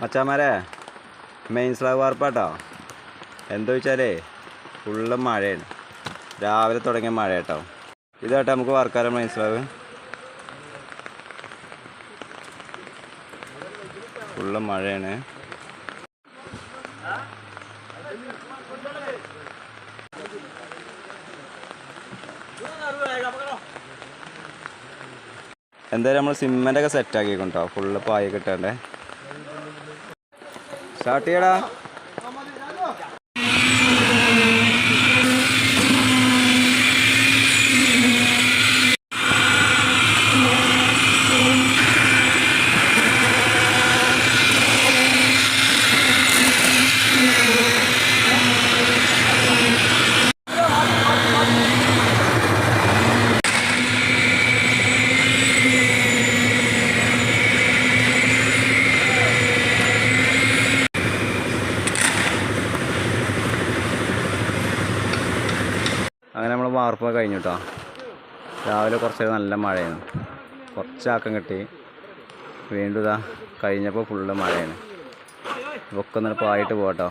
മച്ചാമാരെ main slab വാർപ്പാട്ടോ. എന്താ വെച്ചാലേ ഫുള്ള് മഴയാണ്. രാവിലെ തുടങ്ങിയ മഴ കേട്ടോ ഇതാട്ടോ നമുക്ക് വാർക്കാലോ മെയിൻ സ്ലാബ് ഫുള്ള് മഴയാണ്. എന്തായാലും നമ്മൾ സിമ്മന്റൊക്കെ ഒക്കെ സെറ്റ് ആക്കിക്കൊണ്ടോ ഫുള്ള് പായ കിട്ടണ്ടേ സ്റ്റാർട്ട് അങ്ങനെ നമ്മൾ വാർപ്പ് കഴിഞ്ഞു കേട്ടോ രാവിലെ കുറച്ച് നല്ല മഴയാണ്. കുറച്ചാക്കം കിട്ടി. വീണ്ടും ഇതാ കഴിഞ്ഞപ്പോൾ ഫുള്ള് മഴയാണ്. ഒക്കെ ഒന്ന് പായിട്ട് പോകട്ടോ